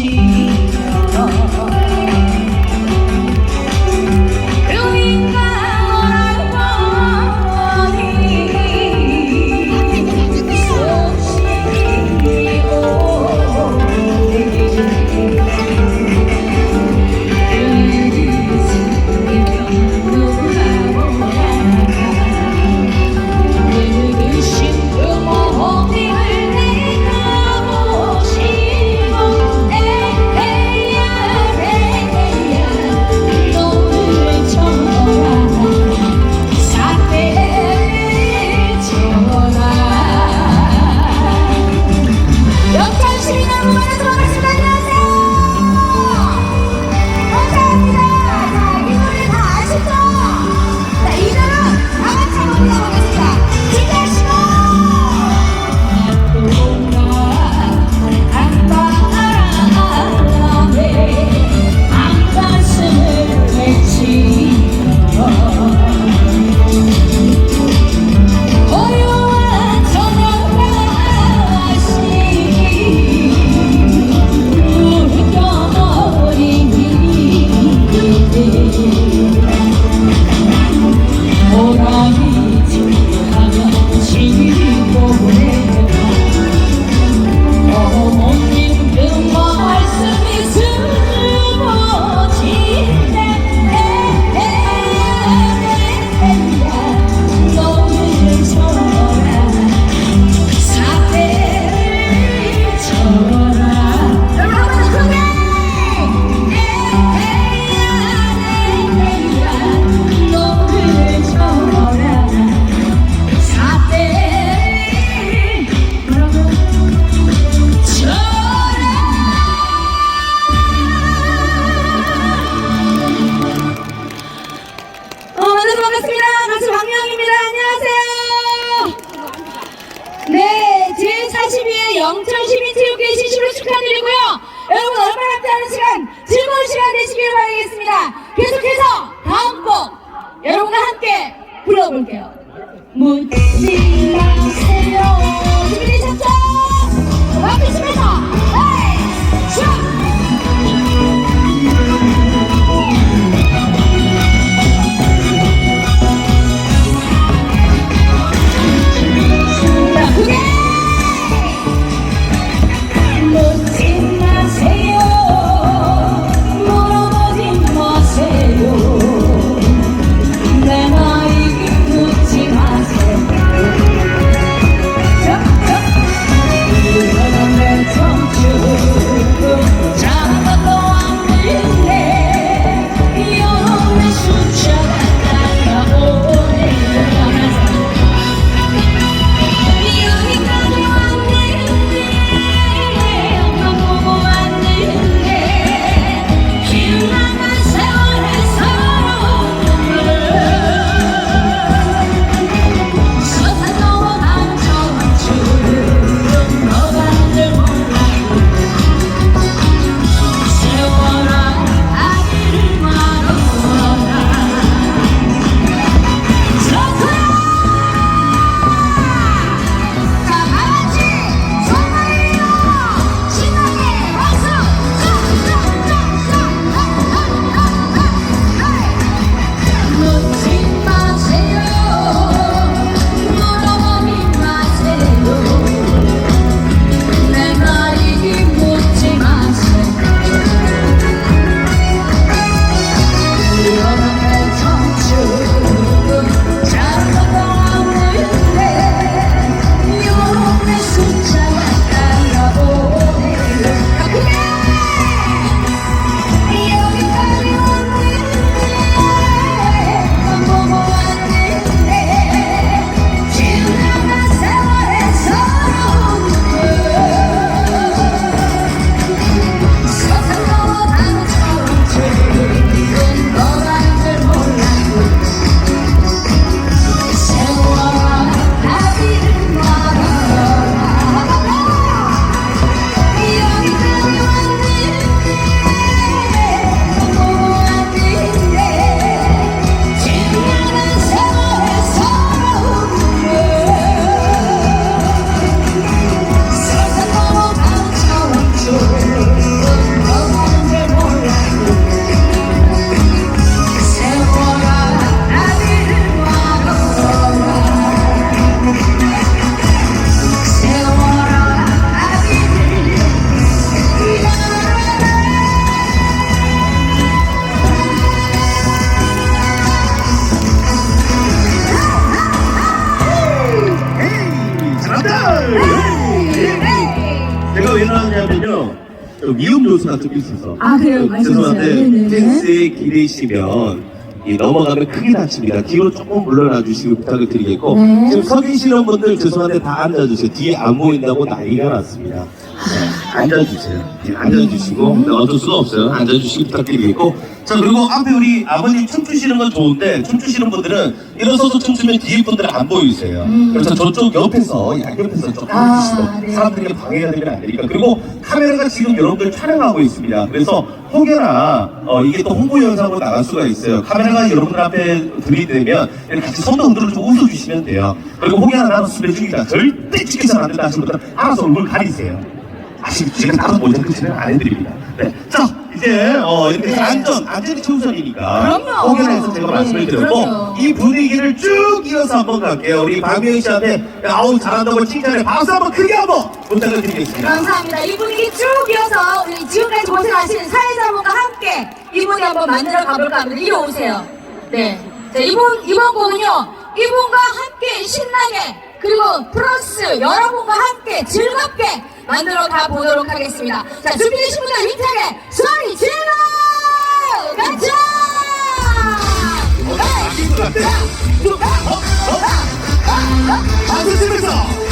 영 반갑습니다. 가수 박명입니다. 안녕하세요. 네, 제42회 영천 시민 체육회 시시로 축하드리고요. 여러분 얼마나 함께하는 시간, 즐거운 시간 되시길 바라겠습니다. 계속해서 다음 곡 여러분과 함께 불러볼게요. 묻지 마세요. 좀 위험 요소가 좀 있어서. 아, 그래요? 말씀하세요. 죄송한데 네네네. 펜스에 기대시면 이 넘어가면 크게 다칩니다. 뒤로 조금 물러나 주시고 부탁을 드리겠고 네. 지금 서 계시는 분들 죄송한데 다 앉아주세요. 뒤에 안 보인다고 난리가 났습니다. 네, 앉아주세요. 네, 앉아주시고 네, 어쩔 수가 없어요. 앉아주시기 부탁드리겠고 자 그리고 앞에 우리 아버님 춤추시는 건 좋은데 춤추시는 분들은 일어서서 춤추면 뒤에 분들은 안 보이세요. 그래서 저쪽 옆에서 양옆에서 조금 음. 아, 해주시고 네. 사람들이 방해가 되면 안 되니까 그리고 카메라가 지금 여러분들 촬영하고 있습니다. 그래서 혹여나 어, 이게 또 홍보 영상으로 나갈 수가 있어요. 카메라가 여러분들 앞에 들이대면 같이 손도 흔들어 좀 웃어주시면 돼요. 그리고 혹여나 나는 술래 죽이다 절대 죽이서는 안 된다 하시는 분들은 알아서 얼굴 가리세요. 아시겠죠? 제가 따로 모니터 진행 안 해드립니다. 네. 자, 이제, 어, 이렇게 해서 안전, 안전이 최우선이니까. 그럼요. 혹여나해서 제가 말씀을 네, 드렸고, 그럼요. 이 분위기를 쭉 이어서 한번 갈게요. 우리 박명희 씨한테, 아우, 잘한다고 칭찬해. 박수 한번 크게 한번 부탁을 드리겠습니다. 감사합니다. 이 분위기 쭉 이어서 우리 지금까지 고생하신 사회자분과 함께 이 분위기 한번 만들어 가볼까 합니다. 이리 오세요. 네. 자, 이번, 이번 곡은요, 이분과 함께 신나게, 그리고 플러스 여러분과 함께 즐겁게 만들어 가 보도록 하겠습니다. 자, 준비되신 분들 힘차게 소리 질러! 가자! 박수 치면서! 저는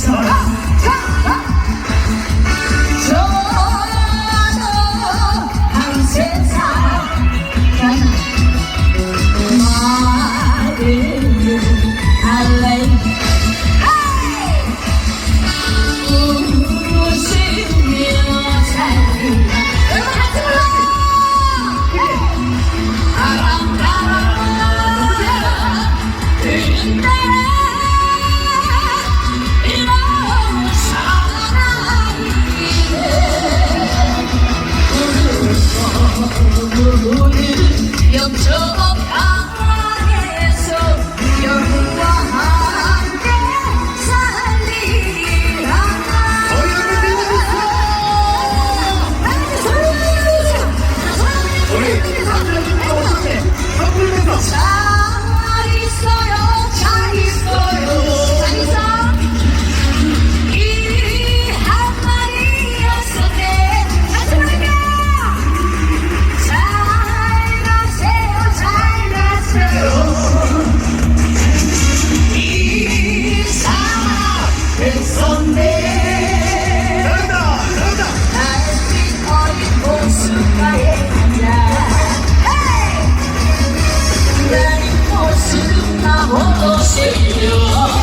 Stop. 시려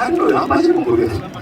살인으로 양반지는 모르겠어.